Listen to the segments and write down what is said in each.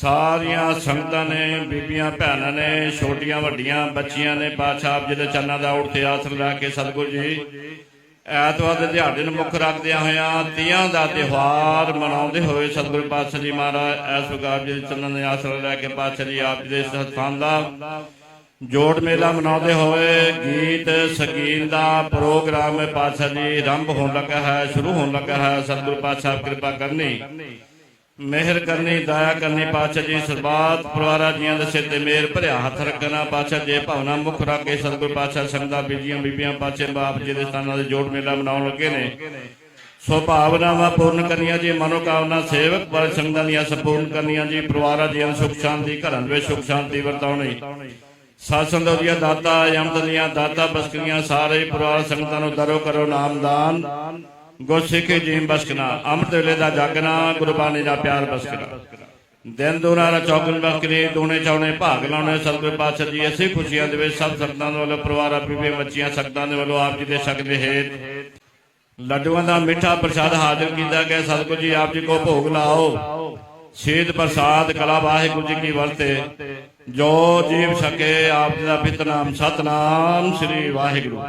ਸਾਰੀਆਂ ਸੰਗਤਾਂ ਨੇ, ਬੀਬੀਆਂ, ਭੈਣਾਂ ਨੇ, ਛੋਟੀਆਂ, ਵੱਡੀਆਂ, ਬੱਚੀਆਂ ਨੇ ਪਾਤਸ਼ਾਹ ਜੀ ਦੇ ਚਰਨਾਂ ਦਾ ਉਠਤੇ ਆਸਰ ਲੈ ਕੇ ਸਤਿਗੁਰੂ ਜੀ, ਐਤਵਾਰ ਦੇ ਦਿਹਾੜੇ ਨੂੰ ਮੁੱਖ ਰੱਖਦਿਆਂ ਹੋਇਆਂ ਤੀਆਂ ਦਾ ਤਿਉਹਾਰ ਮਨਾਉਂਦੇ ਹੋਏ ਸਤਿਗੁਰੂ ਪਾਤਸ਼ਾਹ ਜੀ ਮਹਾਰਾਜ ਐਸ ਜੀ ਦੇ ਚਰਨਾਂ ਦੇ ਆਸਰਾ ਲੈ ਕੇ ਪਾਤਸ਼ਾਹ ਜੀ ਆਪ ਜੀ ਦੇ ਸਥਾਨ ਦਾ ਜੋੜ ਮੇਲਾ ਮਨਾਉਂਦੇ ਹੋਏ ਗੀਤ ਸੰਗੀਤ ਦਾ ਪ੍ਰੋਗਰਾਮ ਪਾਤਸ਼ਾਹ ਜੀ ਆਰੰਭ ਹੋਣ ਲੱਗਾ ਹੈ, ਸ਼ੁਰੂ ਹੋਣ ਲੱਗਾ ਹੈ। ਸਤਿਗੁਰੂ ਪਾਤਸ਼ਾਹ ਕਿਰਪਾ ਕਰਨੀ। ਮਿਹਰ ਕਰਨੀ, ਦਇਆ ਕਰਨੀ, ਪਾਤਸ਼ਾਹ ਜੀ ਸਰਬਾਤ, ਪਰਿਵਾਰਾਂ ਜੀਆਂ ਦੇ ਸਿਰ ਤੇ ਮਿਹਰ ਭਰਿਆ ਹੱਥ ਰੱਖਣਾ, ਪਾਤਸ਼ਾਹ ਜੇ ਭਾਵਨਾ ਮੁੱਖ ਰੱਖ ਕੇ ਸਤਿਗੁਰੂ ਪਾਤਸ਼ਾਹ ਸੰਗਤਾਂ, ਬੀਬੀਆਂ ਬੀਬੀਆਂ, ਪਾਤਸ਼ਾਹ ਬਾਪ ਜੀ ਦੇ ਸਥਾਨਾਂ ਦੇ ਜੋੜ ਮੇਲਾ ਮਨਾਉਣ ਲੱਗੇ ਨੇ। ਸੋ ਭਾਵਨਾਵਾਂ ਪੂਰਨ ਕਰਨੀਆਂ ਜੀ, ਮਨੋਕਾਮਨਾ ਸੇਵਕ ਪਰ ਸੰਗਤਾਂ ਦੀਆਂ ਸੰਪੂਰਨ ਕਰਨੀਆਂ ਜੀ, ਪਰਿਵਾਰਾਂ ਦੀਆਂ ਸੁਖ ਸ਼ਾਂਤੀ, ਘਰਾਂ ਵਿੱਚ ਸੁਖ ਸ਼ਾਂਤੀ ਵਰਤਾਉਣੀ। ਸਾਸੰਦ ਦੀਆਂ ਦਾਤਾ ਯਮਤ ਦਾਤਾ ਬਸਕਰੀਆਂ ਸਾਰੇ ਪਰਿਵਾਰ ਸੰਗਤਾਂ ਨੂੰ ਦਰੋ ਕਰੋ ਨਾਮਦਾਨ ਗੁਰਸਿੱਖੀ ਜੀਮ ਬਸਕਣਾ ਅੰਮ੍ਰਿਤ ਵੇਲੇ ਦਾ ਜਾਗਣਾ ਗੁਰਬਾਣੀ ਦਾ ਪਿਆਰ ਬਸਕਣਾ ਦਿਨ ਦੋਨਾਂ ਦਾ ਚੌਗਨ ਬਸਕਰੀ ਦੋਨੇ ਚੌਣੇ ਭਾਗ ਲਾਉਣੇ, ਸਤਿਗੁਰ ਪਾਤਸ਼ਾਹ ਜੀ, ਅਸੀਂ ਖੁਸ਼ੀਆਂ ਦੇ ਵਿੱਚ ਸਭ ਸੰਗਤਾਂ ਦੇ ਵੱਲੋਂ, ਪਰਿਵਾਰਾਂ ਬੀਬੀ ਬੱਚੀਆਂ ਸੰਗਤਾਂ ਦੇ ਵੱਲੋਂ ਆਪ ਜੀ ਦੇ ਸ਼ਕ ਹੇਤ ਲੱਡੂਆਂ ਦਾ ਮਿੱਠਾ ਪ੍ਰਸ਼ਾਦ ਹਾਜ਼ਰ ਕੀਤਾ ਗਿਆ। ਸਤਿਗੁਰੂ ਜੀ, ਆਪ ਜੀ ਕੋ ਭੋਗ ਲਾਓ। ਸ਼ੀਤ ਪ੍ਰਸਾਦ, ਕਲਾ ਵਾਹਿਗੁਰੂ ਜੀ ਕੀ ਵਰਤੇ। ਜੋ ਜੀਵ ਸਕੇ, ਆਪ ਜੀ ਦਾ ਪਿਤ ਨਾਮ, ਸਤਨਾਮ ਸ੍ਰੀ ਵਾਹਿਗੁਰੂ।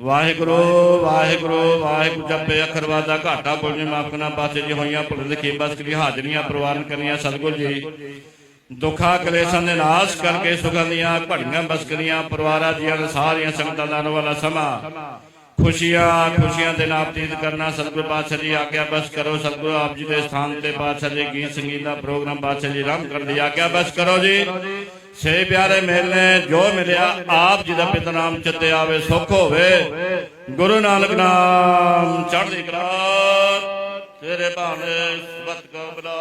ਵਾਹਿਗੁਰੂ ਵਾਹਿਗੁਰੂ ਵਾਹਿਗੁਰੂ, ਜਪੇ ਅੱਖਰ ਵਾਦਾ ਘਾਟਾ ਬੋਲਨੇ ਮਾਫਨਾ ਪਾਸੇ ਜੀ ਹੋਈਆਂ ਭੁੱਲ ਦੇ ਖੇਬਸ ਕਰੀ ਹਾਜ਼ਰੀਆਂ ਪ੍ਰਵਾਨ ਕਰੀਆਂ ਸਤਿਗੁਰ ਜੀ। ਦੁੱਖਾਂ, ਕਲੇਸ਼ਾਂ ਦੇ ਨਾਸ਼ ਕਰਕੇ ਸੁਖਾਂ ਦੀਆਂ ਘੜੀਆਂ ਬਸਕਰੀਆਂ ਪਰਿਵਾਰਾਂ ਦੀਆਂ ਸਾਰੀਆਂ ਸੰਗਤਾਂ ਦਾ ਆਉਣ ਵਾਲਾ ਸਮਾਂ। ਖੁਸ਼ੀਆਂ ਖੁਸ਼ੀਆਂ ਦੇ ਨਾਲ ਬਤੀਤ ਕਰਨਾ, ਸਤਿਗੁਰੂ ਪਾਤਸ਼ਾਹ ਜੀ ਆਗਿਆ ਬਸ ਕਰੋ, ਸਤਿਗੁਰੂ ਆਪ ਜੀ ਦੇ ਸਥਾਨ ਤੇ ਪਾਤਸ਼ਾਹ ਜੀ ਗੀਤ ਸੰਗੀਤ ਦਾ ਪ੍ਰੋਗਰਾਮ ਪਾਤਸ਼ਾਹ ਜੀ ਆਰੰਭ ਕਰਨ ਦੀ ਆਗਿਆ ਬਸ ਕਰੋ ਜੀ। ਸੇ ਪਿਆਰੇ ਮੇਲੇ, ਜੋ ਮਿਲਿਆ ਆਪ ਜੀ ਦਾ ਪਿਤਾ ਨਾਮ ਚਿੱਤੇ ਆਵੇ, ਸੁਖ ਹੋਵੇ। ਗੁਰੂ ਨਾਨਕ ਨਾਮ ਚੜ੍ਹਦੀ ਕਲਾ, ਤੇਰੇ ਭਾਣੇ ਸਬਤ ਕੋ ਬਲਾ।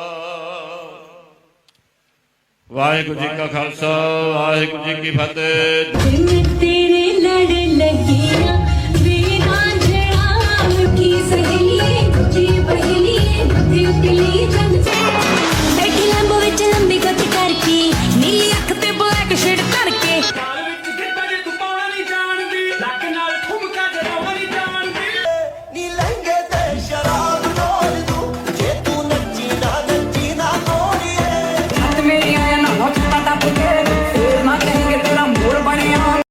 ਵਾਹਿਗੁਰੂ ਜੀ ਕਾ ਖਾਲਸਾ, ਵਾਹਿਗੁਰੂ ਜੀ ਕੀ ਫਤਿਹ। ਜਿਮਤੀ